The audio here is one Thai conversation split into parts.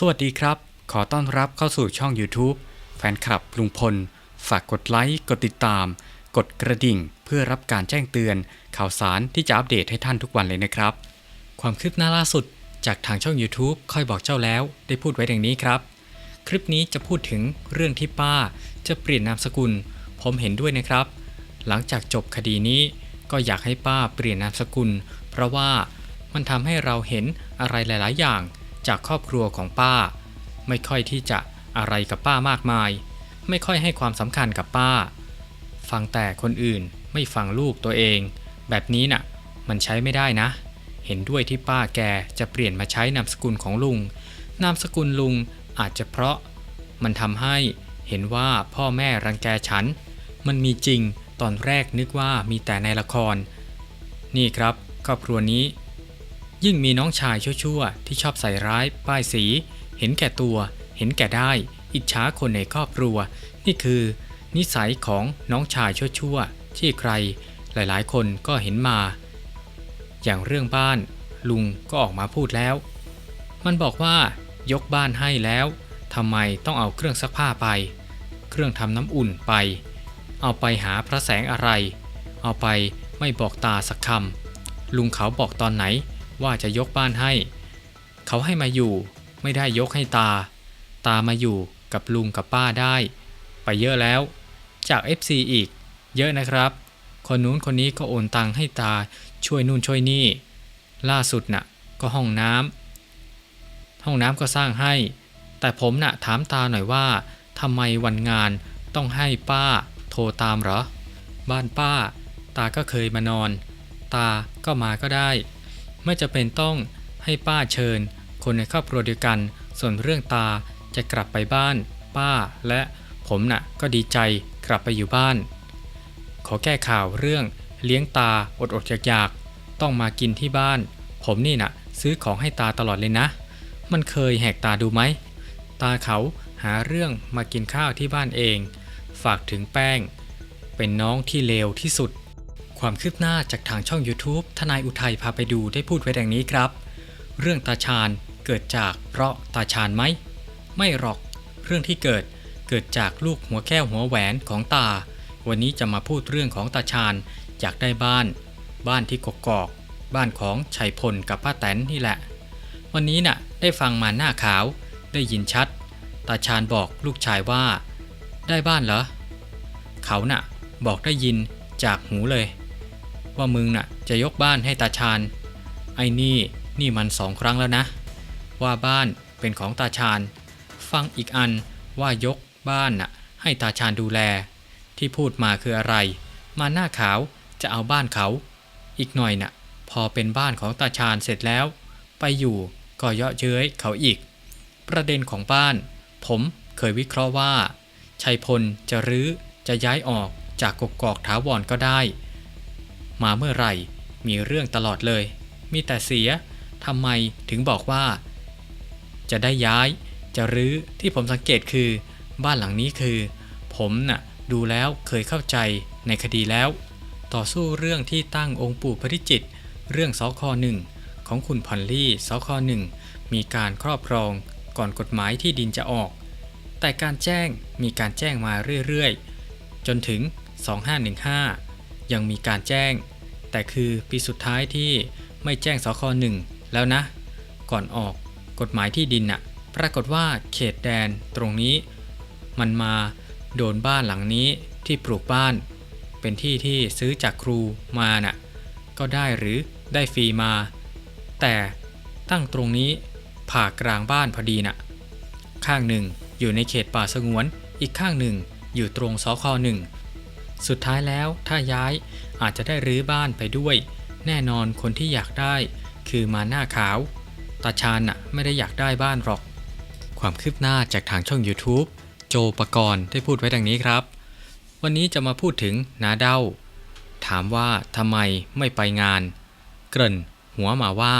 สวัสดีครับ ขอต้อนรับเข้าสู่ช่อง YouTube แฟนคลับลุงพล ฝากกดไลค์ กดติดตาม กดกระดิ่ง เพื่อรับการแจ้งเตือน ข่าวสารที่จะอัปเดตให้ท่านทุกวันเลยนะครับ ความคืบหน้าล่าสุด จากทางช่อง YouTube ค่อยบอกเจ้าแล้ว ได้พูดไว้ดังนี้ครับ คลิปนี้จะพูดถึงเรื่องที่ป้า จะเปลี่ยนนามสกุล ผมเห็นด้วยนะครับ หลังจากจบคดีนี้ ก็อยากให้ป้าเปลี่ยนนามสกุล เพราะว่ามันทำให้เราเห็นอะไรหลาย ๆ อย่าง จากครอบครัวของป้า ไม่ค่อยที่จะอะไรกับป้ามากมาย ไม่ค่อยให้ความสำคัญกับป้า ฟังแต่คนอื่นไม่ฟังลูกตัวเอง แบบนี้น่ะ มันใช้ไม่ได้นะ เห็นด้วยที่ป้าแกจะเปลี่ยนมาใช้นามสกุลของลุง นามสกุลลุงอาจจะเพราะ มันทำให้เห็นว่าพ่อแม่รังแกฉัน มันมีจริงตอนแรกนึกว่ามีแต่ในละคร นี่ครับครอบครัวนี้ ยิ่งมีน้องชายชั่วๆ ที่ชอบใส่ร้าย ป้ายสี เห็นแก่ตัว เห็นแก่ได้ อิจฉาคนในครอบครัว นี่คือ นิสัยของน้องชายชั่วๆ ที่ใครหลายๆ คนก็เห็นมา อย่างเรื่องบ้าน ลุงก็ออกมาพูดแล้ว มันบอกว่ายกบ้านให้แล้วทำไมต้องเอาเครื่องซักผ้าไป เครื่องทำน้ำอุ่นไป เอาไปหาพระแสงอะไร เอาไปไม่บอกตาสักคำลุงเขาบอกตอนไหน ว่าจะยกบ้านให้ เขาให้มาอยู่ไม่ได้ยกให้ตา ตามาอยู่กับลุงกับป้าได้ ไปเยอะแล้ว จาก FC อีก เยอะนะครับ คนนู้นคนนี้ก็โอนตังค์ให้ตาช่วยนู่นช่วยนี่ ล่าสุดน่ะก็ห้องน้ำห้องน้ำก็สร้างให้ แต่ผมน่ะถามตาหน่อยว่าทำไมวันงานต้องให้ป้าโทรตามเหรอ บ้านป้า ตาก็เคยมานอน ตาก็มาก็ได้ ไม่จะเป็นต้องให้ป้าเชิญ คนในครอบครัวเดียวกัน ส่วนเรื่องตาจะกลับไปบ้าน ป้าและผมน่ะก็ดีใจกลับไปอยู่บ้าน ขอแก้ข่าวเรื่องเลี้ยงตาอดอดอยากๆต้องมากินที่บ้าน ผมนี่น่ะซื้อของให้ตาตลอดเลยนะ มันเคยแหกตาดูไหม ตาเขาหาเรื่องมากินข้าวที่บ้านเอง ฝากถึงแป้ง เป็นน้องที่เลวที่สุด ความคืบหน้าจากทางช่อง YouTube ทนายอุทัยพาไปดูได้พูดไว้ดังนี้ครับ เรื่องตาชาญเกิดจากเพราะตาชาญไหม ไม่หรอก เรื่องที่เกิดเกิดจากลูกหัวแก้วหัวแหวนของตา วันนี้จะมาพูดเรื่องของตาชาญอยากได้บ้าน บ้านที่กกอก บ้านของชัยพลกับป้าแตนนี่แหละ วันนี้น่ะได้ฟังมาหน้าขาว ได้ยินชัด ตาชาญบอกลูกชายว่า ได้บ้านเหรอ เขาน่ะ บอกได้ยินจากหูเลย ว่ามึงน่ะจะยกบ้านให้ตาชาญไอ้นี่นี่มันสองครั้งแล้วนะ ว่าบ้านเป็นของตาชาญฟังอีกอันว่ายกบ้านน่ะให้ตาชาญดูแล ที่พูดมาคืออะไร มาหน้าขาวจะเอาบ้านเขา อีกหน่อยน่ะ พอเป็นบ้านของตาชาญเสร็จแล้ว ไปอยู่ก็เยาะเย้ยเขาอีก ประเด็นของบ้าน ผมเคยวิเคราะห์ว่าชัยพลจะรื้อจะย้ายออกจากกกอกถาวรก็ได้ มาเมื่อไหร่ มีเรื่องตลอดเลย มีแต่เสียทำไมถึงบอกว่า จะได้ย้ายจะรื้อที่ผมสังเกตคือ บ้านหลังนี้คือ ผมน่ะดูแล้วเคยเข้าใจในคดีแล้ว ต่อสู้เรื่องที่ตั้งองค์ปู่พริจิตรเรื่องสคหนึ่งของคุณพอลลี่สคหนึ่งมีการครอบครองก่อนกฎหมายที่ดินจะออก แต่การแจ้งมีการแจ้งมาเรื่อยๆ จนถึง 2515 ยังมีการแจ้ง แต่คือปีสุดท้ายที่ไม่แจ้งสคหนึ่งแล้วนะ ก่อนออกกฎหมายที่ดินน่ะปรากฏว่าเขตแดนตรงนี้ มันมาโดนบ้านหลังนี้ที่ปลูกบ้าน เป็นที่ที่ซื้อจากครูมาน่ะก็ได้หรือได้ฟรีมา แต่ตั้งตรงนี้ผ่ากลางบ้านพอดีน่ะ ข้างหนึ่งอยู่ในเขตป่าสงวน อีกข้างหนึ่งอยู่ตรงสคหนึ่ง สุดท้ายแล้วถ้าย้ายอาจจะได้รื้อบ้านไปด้วย แน่นอนคนที่อยากได้คือมาหน้าขาว ตาชาญน่ะไม่ได้อยากได้บ้านหรอก ความคืบหน้าจากทางช่อง YouTube โจปกรณ์ได้พูดไว้ดังนี้ครับ วันนี้จะมาพูดถึงนาเด้า ถามว่าทำไมไม่ไปงาน เกริ่น หัวมาว่า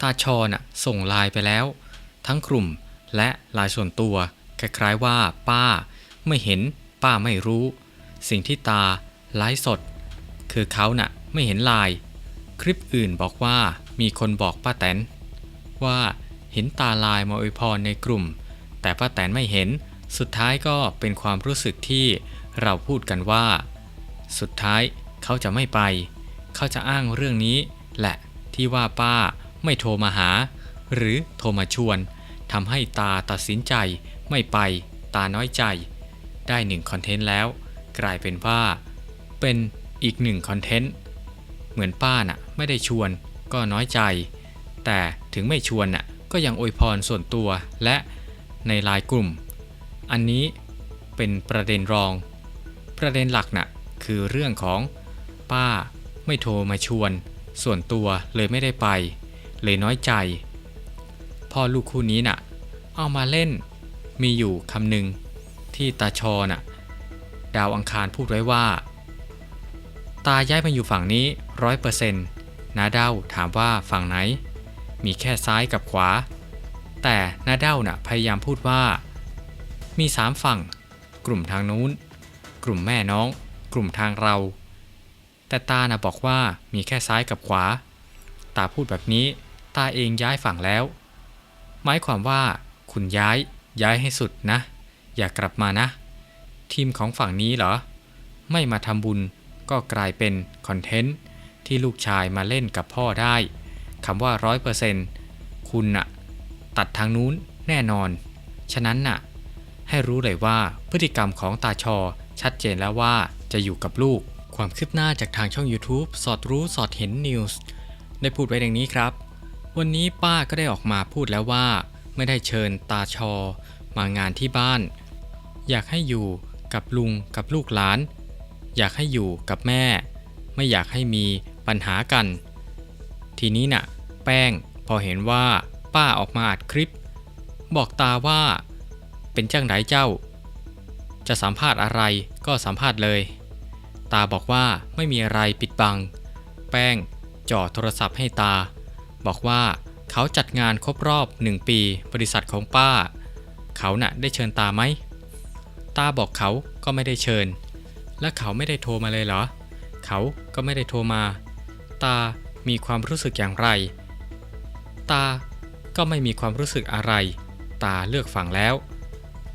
ตาชอน่ะส่งไลน์ไปแล้ว ทั้งกลุ่มและลน์ส่วนตัวคล้ายๆว่า ป้า ไม่เห็น ป้าไม่รู้ สิ่งที่ตาไลฟ์สด คือเขาน่ะไม่เห็นลน์คลิปอื่นบอกว่ามีคนบอกป้าแตน ว่าเห็นตาลายมาอวยพรในกลุ่ม แต่ป้าแตนไม่เห็นสุดท้ายก็เป็นความรู้สึกที่เราพูดกันว่า สุดท้ายเขาจะไม่ไป เขาจะอ้างเรื่องนี้ แหละที่ว่าป้าไม่โทรมาหา หรือโทรมาชวนทำให้ตาตัดสินใจไม่ไป ตาน้อยใจ ได้หนึ่งคอนเทนต์แล้ว กลายเป็นว่าเป็นอีกหนึ่งคอนเทนต์ เหมือนป้าน่ะไม่ได้ชวนก็น้อยใจ แต่ถึงไม่ชวนน่ะก็ยังอวยพรส่วนตัวและในลน์กลุ่ม อันนี้เป็นประเด็นรอง ประเด็นหลักน่ะคือเรื่องของป้าไม่โทรมาชวน ส่วนตัวเลยไม่ได้ไป เลยน้อยใจ พ่อลูกคู่นี้น่ะ เอามาเล่นมีอยู่คำหนึ่งที่ตาชอน่ะ ดาวอังคารพูดไว้ว่า ตาย้ายมาอยู่ฝั่งนี้ร้อยเปอร์เซ็นต์นาเด้าถามว่าฝั่งไหน มีแค่ซ้ายกับขวา แต่นาเด้าน่ะพยายามพูดว่า มีสามฝั่ง กลุ่มทางนู้น กลุ่มแม่น้อง กลุ่มทางเรา แต่ตาน่ะบอกว่ามีแค่ซ้ายกับขวา ตาพูดแบบนี้ ตาเองย้ายฝั่งแล้ว หมายความว่า คุณย้าย ย้ายให้สุดนะ อย่ากลับมานะ ทีมของฝั่งนี้เหรอ ไม่มาทำบุญก็กลายเป็นคอนเทนต์ที่ลูกชายมาเล่นกับพ่อได้คำว่าร้อยเปอร์เซนต์คุณน่ะ ตัดทางนู้นแน่นอน ฉะนั้นน่ะ ให้รู้เลยว่าพฤติกรรมของตาชอชัดเจนแล้วว่าจะอยู่กับลูก ความคืบหน้าจากทางช่อง YouTube สอดรู้สอดเห็นนิวส์ได้พูดไว้ดังนี้ครับ วันนี้ป้าก็ได้ออกมาพูดแล้วว่า ไม่ได้เชิญตาชอ มางานที่บ้าน อยากให้อยู่ กับลุงกับลูกหลาน อยากให้อยู่กับแม่ ไม่อยากให้มีปัญหากัน ทีนี้น่ะ แป้งพอเห็นว่าป้าออกมาอัดคลิป บอกตาว่า เป็นจ้างไหนเจ้า จะสัมภาษณ์อะไรก็สัมภาษณ์เลย ตาบอกว่าไม่มีอะไรปิดบัง แป้งจ่อโทรศัพท์ให้ตา บอกว่าเขาจัดงานครบรอบหนึ่งปีบริษัทของป้า เขาน่ะได้เชิญตาไหม ตาบอกเขาก็ไม่ได้เชิญ และเขาไม่ได้โทรมาเลยเหรอ เขาก็ไม่ได้โทรมา ตามีความรู้สึกอย่างไร ตาก็ไม่มีความรู้สึกอะไร ตาเลือกฝั่งแล้ว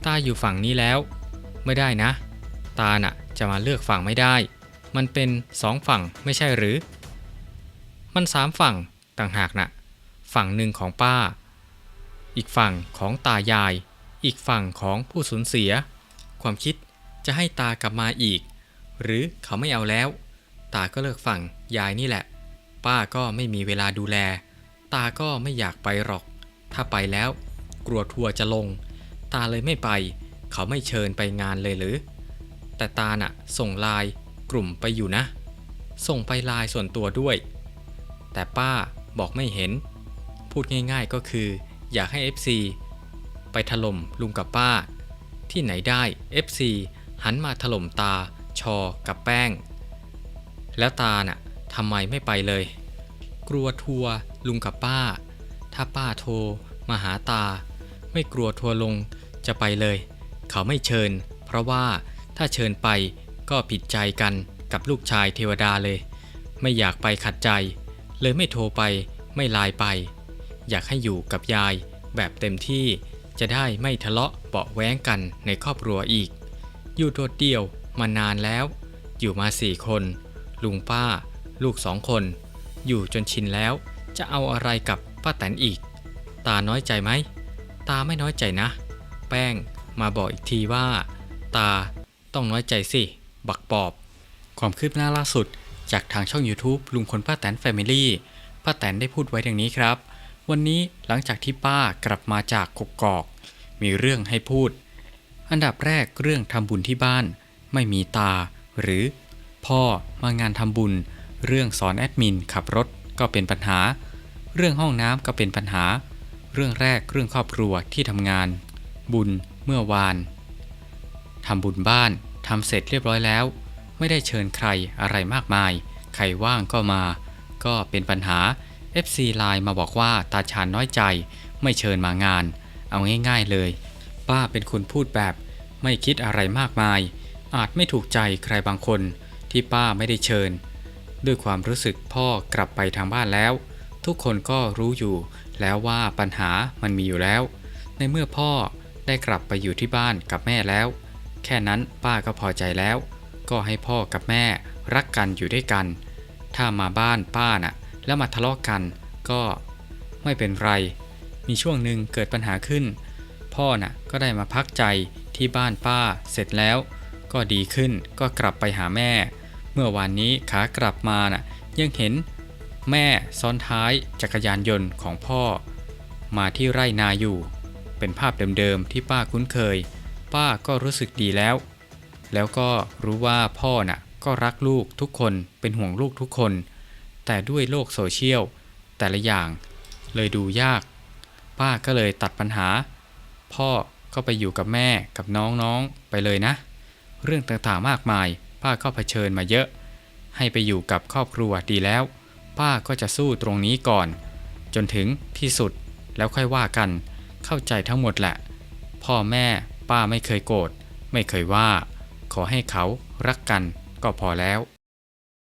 ตาอยู่ฝั่งนี้แล้ว ไม่ได้นะ ตาน่ะจะมาเลือกฝั่งไม่ได้ มันเป็นสองฝั่งไม่ใช่หรือ มันสามฝั่งต่างหากน่ะ ฝั่งหนึ่งของป้า อีกฝั่งของตายาย อีกฝั่งของผู้สูญเสีย ความคิดจะให้ตากลับมาอีก หรือเขาไม่เอาแล้ว ตาก็เลิกฝั่งยายนี่แหละ ป้าก็ไม่มีเวลาดูแล ตาก็ไม่อยากไปหรอก ถ้าไปแล้ว กลัวทัวร์จะลง ตาเลยไม่ไป เขาไม่เชิญไปงานเลยหรือ แต่ตาน่ะ ส่งไลน์กลุ่มไปอยู่นะ ส่งไปไลน์ส่วนตัวด้วย แต่ป้าบอกไม่เห็น พูดง่ายๆก็คือ อยากให้ FC ไปถล่มลุงกับป้า ที่ไหนได้ FC หันมาถล่มตา ชอ กับแป้ง แล้วตาน่ะทำไมไม่ไปเลย กลัวทัวร์ลุงกับป้า ถ้าป้าโทรมาหาตา ไม่กลัวทัวร์ลงจะไปเลย เขาไม่เชิญ เพราะว่าถ้าเชิญไปก็ผิดใจกันกับลูกชายเทวดาเลย ไม่อยากไปขัดใจ เลยไม่โทรไปไม่ไลน์ไป อยากให้อยู่กับยายแบบเต็มที่ จะได้ไม่ทะเลาะเบาะแว้งกันในครอบครัวอีก อยู่โดดเดี่ยวมานานแล้ว อยู่มาสี่คน ลุงป้า ลูกสองคน อยู่จนชินแล้ว จะเอาอะไรกับป้าแตนอีก ตาน้อยใจไหม ตาไม่น้อยใจนะ แป้งมาบอกอีกทีว่า ตาต้องน้อยใจสิ บักปอบ ความคืบหน้าล่าสุด จากทางช่อง YouTube ลุงคนป้าแตนแฟมิลี่ป้าแตนได้พูดไว้ดังนี้ครับ วันนี้หลังจากที่ป้ากลับมาจากกกอก มีเรื่องให้พูด อันดับแรกเรื่องทำบุญที่บ้าน ไม่มีตา หรือ พ่อมางานทำบุญ เรื่องสอนแอดมินขับรถก็เป็นปัญหา เรื่องห้องน้ำก็เป็นปัญหา เรื่องแรกเรื่องครอบครัวที่ทำงาน บุญเมื่อวานทำบุญบ้านทำเสร็จเรียบร้อยแล้ว ไม่ได้เชิญใครอะไรมากมาย ใครว่างก็มา ก็เป็นปัญหา FC ไลน์มาบอกว่าตาชาญน้อยใจ ไม่เชิญมางาน เอาง่ายๆเลย ป้าเป็นคนพูดแบบ ไม่คิดอะไรมากมาย อาจไม่ถูกใจใครบางคนที่ป้าไม่ได้เชิญ ด้วยความรู้สึกพ่อกลับไปทางบ้านแล้ว ทุกคนก็รู้อยู่แล้วว่าปัญหามันมีอยู่แล้ว ในเมื่อพ่อได้กลับไปอยู่ที่บ้านกับแม่แล้ว แค่นั้นป้าก็พอใจแล้ว ก็ให้พ่อกับแม่รักกันอยู่ด้วยกัน ถ้ามาบ้านป้าน่ะ แล้วมาทะเลาะกันก็ไม่เป็นไร มีช่วงหนึ่งเกิดปัญหาขึ้น พ่อน่ะก็ได้มาพักใจที่บ้านป้าเสร็จแล้ว ก็ดีขึ้นก็กลับไปหาแม่ เมื่อวานนี้ขากลับมาน่ะยังเห็นแม่ซ้อนท้ายจักรยานยนต์ของพ่อ มาที่ไร่นาอยู่ เป็นภาพเดิมๆที่ป้าคุ้นเคย ป้าก็รู้สึกดีแล้ว แล้วก็รู้ว่าพ่อน่ะก็รักลูกทุกคนเป็นห่วงลูกทุกคน แต่ด้วยโลกโซเชียล แต่ละอย่างเลยดูยาก ป้าก็เลยตัดปัญหา พ่อก็ไปอยู่กับแม่กับน้องๆไปเลยนะ เรื่องต่างๆมากมาย ป้าก็เผชิญมาเยอะ ให้ไปอยู่กับครอบครัวดีแล้ว ป้าก็จะสู้ตรงนี้ก่อน จนถึงที่สุดแล้วค่อยว่ากัน เข้าใจทั้งหมดแหละ พ่อแม่ป้าไม่เคยโกรธไม่เคยว่า ขอให้เขารักกันก็พอแล้ว